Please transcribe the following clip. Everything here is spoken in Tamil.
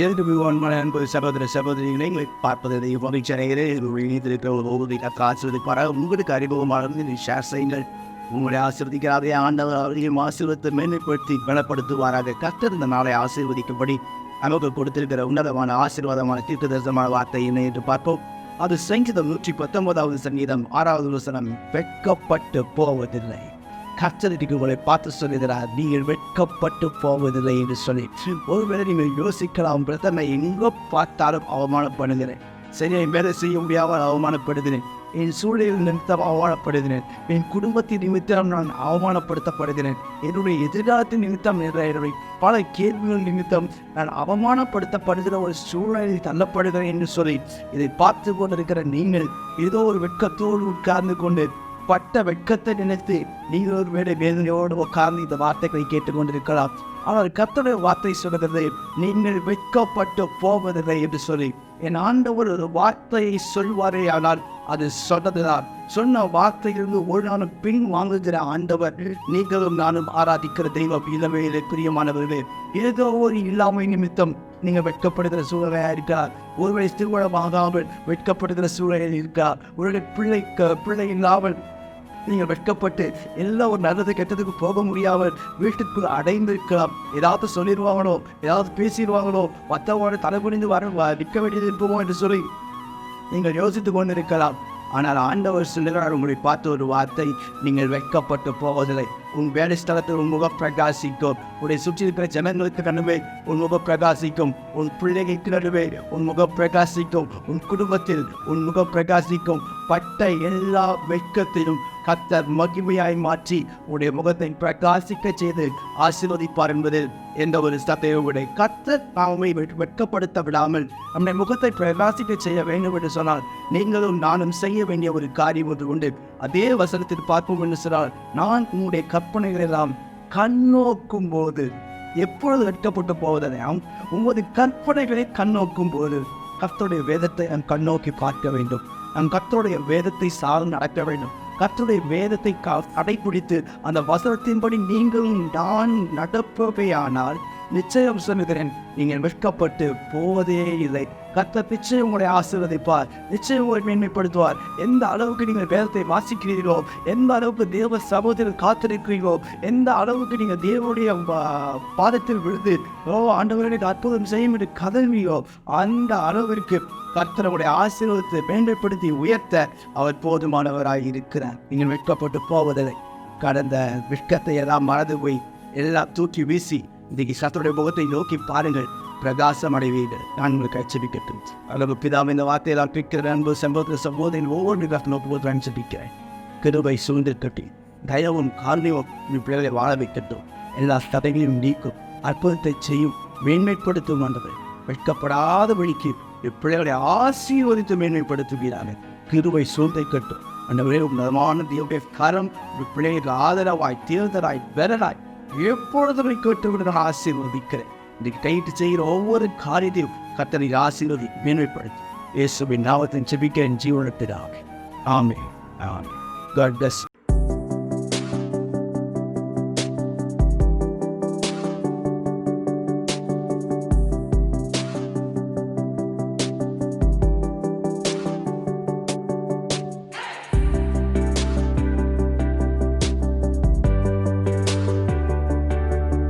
எதிர்த்து விவான்மான சகோதர சகோதரிகளை உங்களை பார்ப்பதை வகைச்சனைகளே இருக்கிற ஒரு ஓதி ஆசிர்வதிப்பார உங்களுக்கு அறிமுகமானது ஷேர் செய்யுங்கள். உங்களை ஆசிர்வதிக்கிறாரே. ஆண்டவர் அவர்களையும் ஆசீர்வத்தை மேன்மைப்படுத்தி பலப்படுத்துவாராக. கர்த்தர் இந்த நாளை ஆசீர்வதிக்கும்படி நமக்கு கொடுத்திருக்கிற உன்னதமான ஆசீர்வாதமான தீர்க்கதரிசனமான வார்த்தை என்ன என்று பார்ப்போம். அது சங்கீதம் நூற்றி பத்தொன்பதாவது சங்கீதம் ஆறாவது வசனம் வெட்கப்பட்டு போவதில்லை. கர்த்தருக்கு உங்களை பார்த்து சொல்லுகிறார் நீங்கள் வெட்கப்பட்டு போவதில்லை என்று சொல்லி. ஒருவேளை நீங்கள் யோசிக்கலாம் பிரதம எங்க பார்த்தாலும் அவமானப்படுகிறேன். சரியா வேலை செய்ய முடியாமல் அவமானப்படுகிறேன். என் சூழலில் நிமித்தம் அவமானப்படுகிறேன். என் குடும்பத்தின் நிமித்தம் நான் அவமானப்படுத்தப்படுகிறேன். என்னுடைய எதிர்காலத்தின் நிமித்தம் என்ற என்னுடைய பல கேள்விகள் நிமித்தம் நான் அவமானப்படுத்தப்படுகிற ஒரு சூழலில் தள்ளப்படுகிறேன் என்று சொல்லி இதை பார்த்து கொண்டிருக்கிற நீங்கள் ஏதோ ஒரு வெட்கத்தோடு உட்கார்ந்து கொண்டு பட்ட வெட்கத்தை நினைத்து நீங்கள் ஒரு வேலை வேதனையோடு உட்கார்ந்து இந்த வார்த்தைகளை கேட்டுக்கொண்டிருக்கலாம். ஆனால் கர்த்தருடைய வார்த்தை சொல்கிறது நீங்கள் வெட்கப்பட்டு போவதில்லை என்று சொல்லி. என் ஆண்டவர் ஒரு வார்த்தையை சொல்வாரே ஆனால் அது சொன்னதுதான். சொன்ன வார்த்தையிலிருந்து ஒரு நாளும் பின் வாங்குகிற ஆண்டவர் நீங்களும் நானும் ஆராதிக்கிற தெய்வம் இளமையிலே பிரியமானவர்களே ஏதோ ஒரு இல்லாமை நிமித்தம் நீங்கள் வெட்கப்படுகிற சூழலாக இருக்கிறார் ஒருவேளை திருமணமாகாமல் வெட்கப்படுகிற சூழலில் இருக்கிறார் ஒருவேளை பிள்ளை பிள்ளை இல்லாமல் நீங்கள் வெட்கப்பட்டு எல்லாம் ஒரு நல்லது கெட்டதுக்கு போக முடியாமல் வீட்டுக்குள் அடைந்து இருக்கலாம் ஏதாவது சொல்லிடுவாங்களோ ஏதாவது பேசிடுவாங்களோ மற்றவங்களோட தலைபுரிந்து வர நிற்க வேண்டியது இருப்போமோ என்று சொல்லி நீங்கள் யோசித்து கொண்டிருக்கலாம். ஆனால் ஆண்டவர் சொல்லுகிறார் உங்களை பார்த்து ஒரு வார்த்தை நீங்கள் வெட்கப்பட்டு போவதில்லை. உன் வேலை ஸ்தலத்தில் உன் முகம் பிரகாசிக்கும். உன்னை சுற்றி இருக்கிற ஜனங்களுக்கு நடுவே உன் முகம் பிரகாசிக்கும். உன் பிள்ளைகளுக்கு நடுவே உன் முகம் பிரகாசிக்கும். உன் குடும்பத்தில் உன் முகம் பிரகாசிக்கும். பட்ட எல்லா வெட்கத்தையும் கத்தர் மகிமையாய் மாற்றி உடைய முகத்தை பிரகாசிக்க செய்து ஆசீர்வதிப்பார் என்பதில் எந்த ஒரு சத்தையோட கத்தர் நாமை வெட்கப்படுத்த விடாமல் நம்முடைய முகத்தை பிரகாசிக்க செய்ய வேண்டும் என்று சொன்னால் நீங்களும் நானும் செய்ய வேண்டிய ஒரு காரியம் ஒன்று உண்டு. அதே வசனத்தில் பார்ப்போம் என்று சொன்னால் நான் உங்களுடைய கற்பனைகளை எல்லாம் கண்ணோக்கும் போது எப்பொழுது வெட்கப்பட்டு போவதையாம் உமது கற்பனைகளை கண்ணோக்கும் போது கத்தோடைய வேதத்தை நான் கண்ணோக்கி பார்க்க வேண்டும். நான் கர்த்தருடைய வேதத்தை சார்ந்து நடக்க வேண்டும். கர்த்தருடைய வேதத்தை கா- கடைபிடித்து அந்த வசனத்தின்படி நீங்களும் நான் நடப்பவையானால் நிச்சயம் சொல்லுகிறேன் நீங்கள் வெட்கப்பட்டு போவதே இல்லை. கத்த நிச்சயம் உங்களை ஆசீர்வதிப்பார் நிச்சயம் உங்களை மேன்மைப்படுத்துவார். எந்த அளவுக்கு நீங்கள் வேதத்தை வாசிக்கிறீர்களோ எந்த அளவுக்கு தேவ சமூகத்தில் காத்திருக்கிறீர்களோ எந்த அளவுக்கு நீங்கள் தேவனுடைய பாதத்தில் விழுந்து ஓ ஆண்டவருடைய அற்புதம் செய்யும் என்று கதவியோ அந்த அளவிற்கு கர்த்தனுடைய ஆசீர்வாதத்தை மேன்மைப்படுத்தி உயர்த்த அவர் போதுமானவராக இருக்கிறார். நீங்கள் வெட்கப்பட்டு போவதில்லை. கடந்த வெட்கத்தை எல்லாம் மறந்து போய் எல்லாம் தூக்கி வீசி இன்னைக்கு சத்தருடைய முகத்தை நோக்கி பாருங்கள். பிரகாசம் அடைவீர்கள். நான் உங்களுக்கு எச்சரிக்கட்டும். அளவு பிதாவை இந்த வார்த்தையெல்லாம் பிக்கிற அன்பு சம்பவத்தில் சம்போதையில் ஒவ்வொரு நிகழ்த்து நோக்கும்போது சபிக்கிறேன் கிருபை சூழ்ந்து கட்டி தயவும் காரணியும் பிள்ளைகளை வாழ வைக்கட்டும். எல்லா தடைகளையும் நீக்கும். அற்புதத்தை செய்யும். மேன்மைப்படுத்தும் ஆண்டவர் வெட்கப்படாத வழிக்கு இப்பிள்ளைகளை ஆசீர்வதித்து மேன்மைப்படுத்துகிறார்கள் கிருவை சூழ்ந்தை கட்டும் அண்டவரே உன்னதமான தேவடைய கரம் உன் பிள்ளைகளுக்கு ஆதரவாய் தேர்தலாய் பெறலாய் எப்பொழுதும் கேட்டுவிட ஆசீர்வதிக்கிறேன். இன்றைக்கு கைட்டு செய்கிற ஒவ்வொரு காரியத்தையும் கத்தனை ஆசீர்வதி மேன்மைப்படுத்தி. இயேசுவின் நாவத்தின் செபிக்கிறேன் என் ஜீவனத்தினாக ஆமே ஆமே God bless